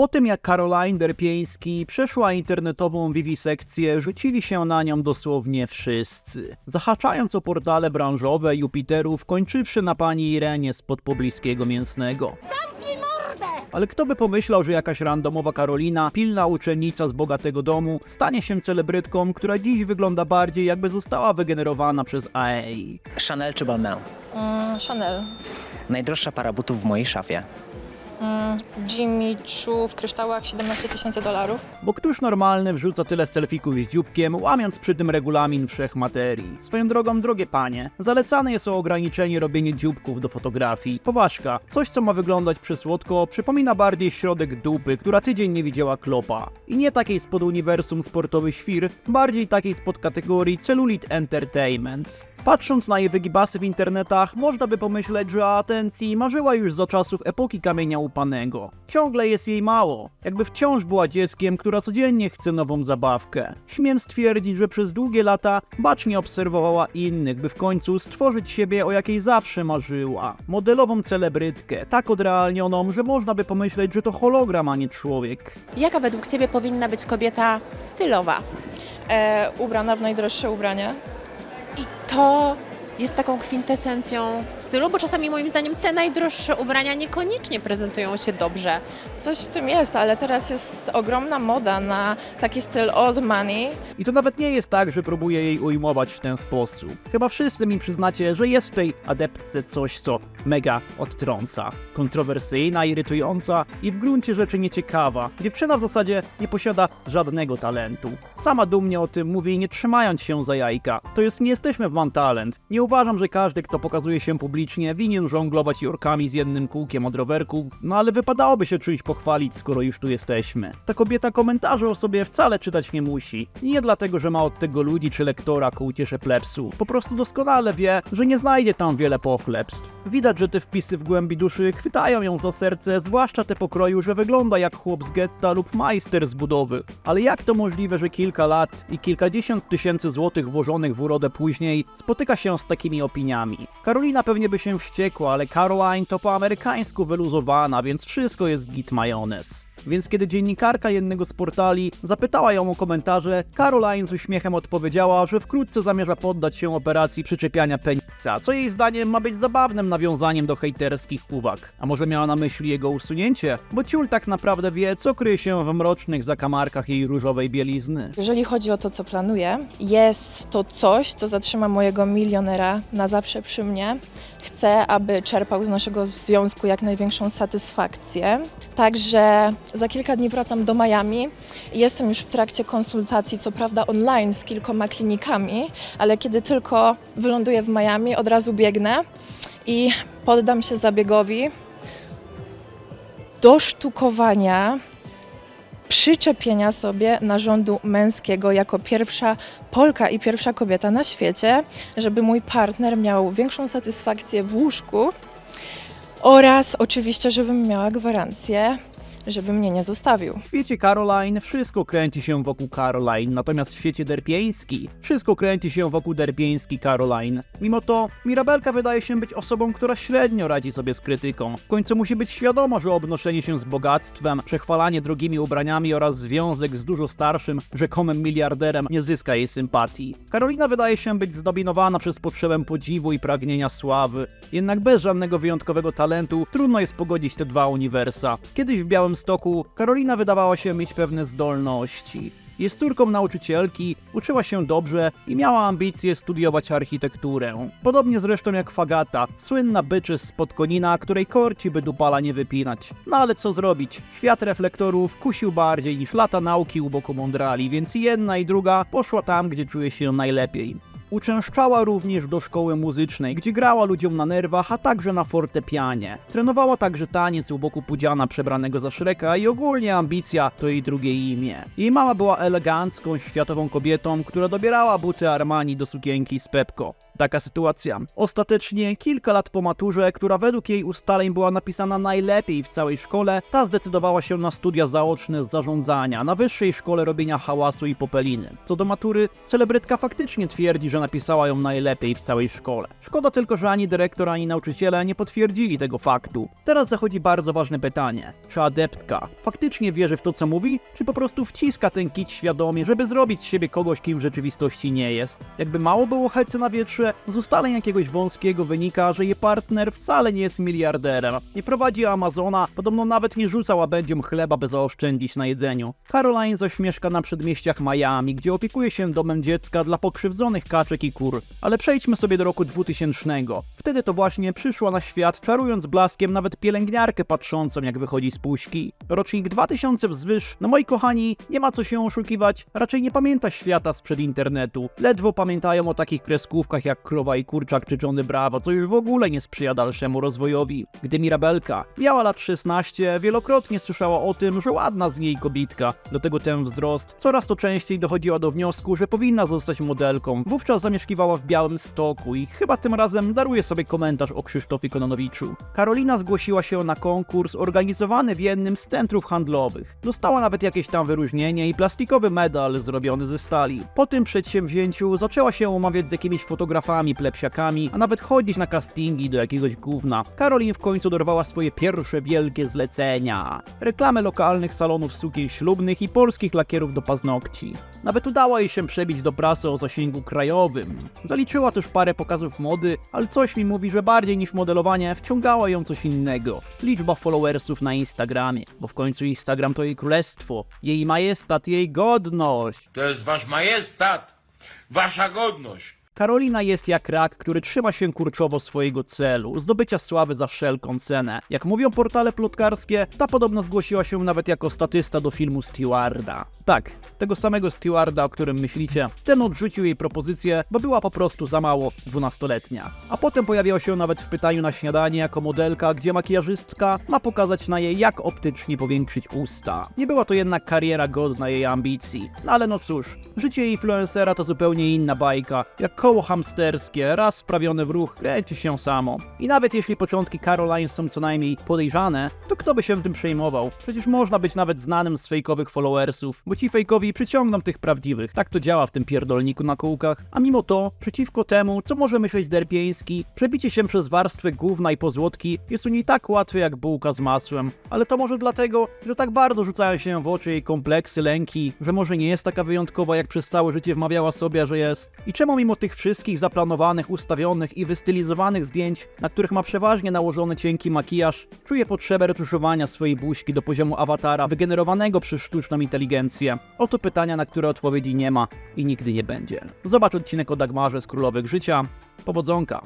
Po tym jak Caroline Derpieński przeszła internetową wiwisekcję, rzucili się na nią dosłownie wszyscy. Zahaczając o portale branżowe Jupiterów, kończywszy na pani Irenie spod pobliskiego mięsnego. Ale kto by pomyślał, że jakaś randomowa Karolina, pilna uczennica z bogatego domu, stanie się celebrytką, która dziś wygląda bardziej jakby została wygenerowana przez E AEI. Chanel czy Balmain? Mm, Chanel. Najdroższa para butów w mojej szafie. Mm, Jimmy Choo w kryształach 17 tysięcy dolarów. Bo któż normalny wrzuca tyle selfików z dzióbkiem, łamiąc przy tym regulamin wszechmaterii? Swoją drogą, drogie panie, zalecane jest ograniczenie robienia dzióbków do fotografii. Poważka, coś co ma wyglądać przysłodko, przypomina bardziej środek dupy, która tydzień nie widziała klopa. I nie takiej spod uniwersum sportowy świr, bardziej takiej spod kategorii Cellulit Entertainment. Patrząc na jej wygibasy w internetach, można by pomyśleć, że atencji marzyła już za czasów epoki kamienia upanego. Ciągle jest jej mało, jakby wciąż była dzieckiem, która codziennie chce nową zabawkę. Śmiem stwierdzić, że przez długie lata bacznie obserwowała innych, by w końcu stworzyć siebie, o jakiej zawsze marzyła. Modelową celebrytkę, tak odrealnioną, że można by pomyśleć, że to hologram, a nie człowiek. Jaka według Ciebie powinna być kobieta stylowa? E, ubrana w najdroższe ubrania. I to jest taką kwintesencją stylu, bo czasami moim zdaniem te najdroższe ubrania niekoniecznie prezentują się dobrze. Coś w tym jest, ale teraz jest ogromna moda na taki styl old money. I to nawet nie jest tak, że próbuję jej ujmować w ten sposób. Chyba wszyscy mi przyznacie, że jest w tej adeptce coś, co mega odtrąca. Kontrowersyjna, irytująca i w gruncie rzeczy nieciekawa. Dziewczyna w zasadzie nie posiada żadnego talentu. Sama dumnie o tym mówi, nie trzymając się za jajka. To jest, nie jesteśmy w Mam Talent. Nie uważam, że każdy, kto pokazuje się publicznie, winien żonglować jorkami z jednym kółkiem od rowerku, no ale wypadałoby się czymś pochwalić, skoro już tu jesteśmy. Ta kobieta komentarze o sobie wcale czytać nie musi. Nie dlatego, że ma od tego ludzi czy lektora ku uciesze plebsu. Po prostu doskonale wie, że nie znajdzie tam wiele pochlebstw. Widać, że te wpisy w głębi duszy chwytają ją za serce, zwłaszcza te pokroju, że wygląda jak chłop z getta lub majster z budowy. Ale jak to możliwe, że kilka lat i kilkadziesiąt tysięcy złotych włożonych w urodę później spotyka się z takimi opiniami? Karolina pewnie by się wściekła, ale Caroline to po amerykańsku wyluzowana, więc wszystko jest git majonez. Więc kiedy dziennikarka jednego z portali zapytała ją o komentarze, Caroline z uśmiechem odpowiedziała, że wkrótce zamierza poddać się operacji przyczepiania penisa, co jej zdaniem ma być zabawnym nawiązaniem do hejterskich uwag. A może miała na myśli jego usunięcie? Bo ciul tak naprawdę wie, co kryje się w mrocznych zakamarkach jej różowej bielizny. Jeżeli chodzi o to, co planuję, jest to coś, co zatrzyma mojego milionera na zawsze przy mnie. Chcę, aby czerpał z naszego związku jak największą satysfakcję. Także za kilka dni wracam do Miami. Jestem już w trakcie konsultacji, co prawda online z kilkoma klinikami, ale kiedy tylko wyląduję w Miami, od razu biegnę i poddam się zabiegowi do sztukowania przyczepienia sobie narządu męskiego jako pierwsza Polka i pierwsza kobieta na świecie, żeby mój partner miał większą satysfakcję w łóżku oraz oczywiście, żebym miała gwarancję, żeby mnie nie zostawił. W świecie Caroline wszystko kręci się wokół Caroline, natomiast w świecie Derpieński wszystko kręci się wokół Derpieński Caroline. Mimo to Mirabelka wydaje się być osobą, która średnio radzi sobie z krytyką. W końcu musi być świadoma, że obnoszenie się z bogactwem, przechwalanie drogimi ubraniami oraz związek z dużo starszym, rzekomym miliarderem nie zyska jej sympatii. Karolina wydaje się być zdominowana przez potrzebę podziwu i pragnienia sławy. Jednak bez żadnego wyjątkowego talentu trudno jest pogodzić te dwa uniwersa. Kiedyś w Białym Stoku Karolina wydawała się mieć pewne zdolności. Jest córką nauczycielki, uczyła się dobrze i miała ambicje studiować architekturę. Podobnie zresztą jak Fagata, słynna byczys spod Konina, której korci by dupala nie wypinać. No ale co zrobić? Świat reflektorów kusił bardziej niż lata nauki u boku mądrali, więc jedna i druga poszła tam, gdzie czuje się najlepiej. Uczęszczała również do szkoły muzycznej, gdzie grała ludziom na nerwach, a także na fortepianie. Trenowała także taniec u boku Pudziana przebranego za Szreka i ogólnie ambicja to jej drugie imię. Jej mama była elegancką, światową kobietą, która dobierała buty Armani do sukienki z Pepko. Taka sytuacja. Ostatecznie, kilka lat po maturze, która według jej ustaleń była napisana najlepiej w całej szkole, ta zdecydowała się na studia zaoczne z zarządzania na wyższej szkole robienia hałasu i popeliny. Co do matury, celebrytka faktycznie twierdzi, że napisała ją najlepiej w całej szkole. Szkoda tylko, że ani dyrektor, ani nauczyciele nie potwierdzili tego faktu. Teraz zachodzi bardzo ważne pytanie. Czy adeptka faktycznie wierzy w to, co mówi, czy po prostu wciska ten kit świadomie, żeby zrobić z siebie kogoś, kim w rzeczywistości nie jest? Jakby mało było helce na wietrze, z ustaleń jakiegoś wąskiego wynika, że jej partner wcale nie jest miliarderem. Nie prowadzi Amazona, podobno nawet nie rzuca łabędziom chleba, by zaoszczędzić na jedzeniu. Caroline zaś mieszka na przedmieściach Miami, gdzie opiekuje się domem dziecka dla pokrzywdzonych kaczek i kur. Ale przejdźmy sobie do roku 2000. Wtedy to właśnie przyszła na świat, czarując blaskiem nawet pielęgniarkę patrzącą jak wychodzi z puśki. Rocznik 2000 wzwyż, no moi kochani, nie ma co się oszukiwać, raczej nie pamięta świata sprzed internetu. Ledwo pamiętają o takich kreskówkach jak Krowa i Kurczak czy Johnny Bravo, co już w ogóle nie sprzyja dalszemu rozwojowi. Gdy Mirabelka miała lat 16, wielokrotnie słyszała o tym, że ładna z niej kobitka. Do tego ten wzrost. Coraz to częściej dochodziła do wniosku, że powinna zostać modelką. Wówczas zamieszkiwała w Białym Stoku i chyba tym razem daruje sobie komentarz o Krzysztofie Kononowiczu. Karolina zgłosiła się na konkurs organizowany w jednym z centrów handlowych. Dostała nawet jakieś tam wyróżnienie i plastikowy medal zrobiony ze stali. Po tym przedsięwzięciu zaczęła się umawiać z jakimiś fotografami, plepsiakami, a nawet chodzić na castingi do jakiegoś gówna. Karolin w końcu dorwała swoje pierwsze wielkie zlecenia. Reklamę lokalnych salonów sukien ślubnych i polskich lakierów do paznokci. Nawet udało jej się przebić do prasy o zasięgu krajowym. Zaliczyła też parę pokazów mody, ale coś mi mówi, że bardziej niż modelowanie wciągała ją coś innego. Liczba followersów na Instagramie, bo w końcu Instagram to jej królestwo, jej majestat, jej godność. To jest wasz majestat, wasza godność. Karolina jest jak rak, który trzyma się kurczowo swojego celu, zdobycia sławy za wszelką cenę. Jak mówią portale plotkarskie, ta podobno zgłosiła się nawet jako statysta do filmu Stewarda. Tak, tego samego Stewarda, o którym myślicie, ten odrzucił jej propozycję, bo była po prostu za mało dwunastoletnia. A potem pojawiła się nawet w pytaniu na śniadanie jako modelka, gdzie makijażystka ma pokazać na jej jak optycznie powiększyć usta. Nie była to jednak kariera godna jej ambicji. No ale no cóż, życie influencera to zupełnie inna bajka. Jak koło hamsterskie, raz sprawione w ruch, kręci się samo. I nawet jeśli początki Caroline są co najmniej podejrzane, to kto by się tym przejmował? Przecież można być nawet znanym z fejkowych followersów, bo ci fejkowi przyciągną tych prawdziwych. Tak to działa w tym pierdolniku na kółkach. A mimo to, przeciwko temu, co może myśleć Derpieński, przebicie się przez warstwę gówna i pozłotki jest u niej tak łatwe jak bułka z masłem. Ale to może dlatego, że tak bardzo rzucają się w oczy jej kompleksy, lęki, że może nie jest taka wyjątkowa, jak przez całe życie wmawiała sobie, że jest. I czemu mimo tych wszystkich zaplanowanych, ustawionych i wystylizowanych zdjęć, na których ma przeważnie nałożony cienki makijaż, czuje potrzebę retuszowania swojej buźki do poziomu awatara wygenerowanego przez sztuczną inteligencję? Oto pytania, na które odpowiedzi nie ma i nigdy nie będzie. Zobacz odcinek o Dagmarze z Królowych Życia. Powodzonka!